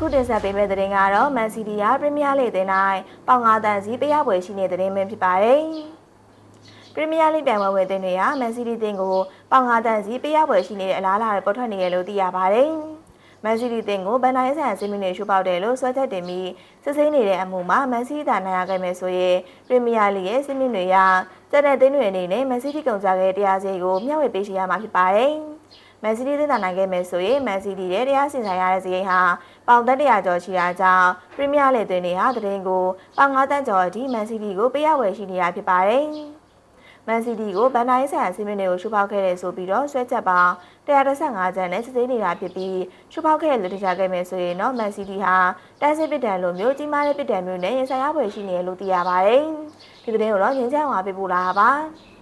ခုတင်ဆက်ပေးမယ့်သတင်းကတော့မန်စီးတီးကပရီးမီးယားလိဂ်တင်တိုင်းပေါင်ငါတန်စီပေးရပွဲရှိနေတဲ့သတင်းပဲဖြစ်ပါတယ်။ပရီးမီးယားလိဂ်ပြိုင်ပွဲဝင်တင်တွေကမန်စီးတီးတင်ကိုပေါင်ငါတန်စီပေးရပွဲရှိနေတဲ့အလားအလာတွေပေါ်ထွက်နေရလို့သိရပါတယ်။မန်စီးတီးတင်ကိုဗန်နိုင်ဆန်စီမီနေရှုပေါက်တယ်လို့ဆွဲချက်တင်ပြီးစစ်ဆေးနေတဲ့အမှုမှာမန်စီးတီးသာနိုင်ရခဲ့မယ်ဆိုရင်ပရီးမီးယားလိဂ်ရဲ့စီမီတွေရစက်တဲ့တင်းတွေအနေနဲ့မန်စီးတီးကုန်ကြခဲ့တဲ့တရားစီကိုမျှဝေပေးရှိရမှာဖြစ်ပါတယ်။ မန်စီးတီးသက်သာနိုင်ခဲ့မယ်ဆိုရင်မန်စီးတီးရဲ့တရားစီရင်ရတဲ့စရိတ်ဟာပေါင်သက်100ကျော်ရှိတာကြောင့်ပရီးမီးယားလိဂ်သွင်းတွေဟာသတင်းကိုပေါင်9တန်းကျော်အထိမန်စီးတီးကိုပေးရဝယ်ရှိနေတာဖြစ်ပါတယ်။မန်စီးတီးကိုဗန်နိုင်းဆန်အစီအမံတွေကိုရှုဖောက်ခဲ့တယ်ဆိုပြီးတော့ဆွဲချက်ပေါင်း135ကျန်းနဲ့စစ်ဆေးနေတာဖြစ်ပြီးရှုဖောက်ခဲ့တဲ့လူတခြားခဲ့မယ်ဆိုရင်တော့မန်စီးတီးဟာတန်းစစ်ပစ်ဒဏ်လိုမျိုးကြီးမားတဲ့ပစ်ဒဏ်မျိုးနဲ့ရင်ဆိုင်ရဖွယ်ရှိနေတယ်လို့သိရပါတယ်။ဒီသတင်းကိုတော့ငင်းချမ်းဝါပေးပို့လာတာပါ။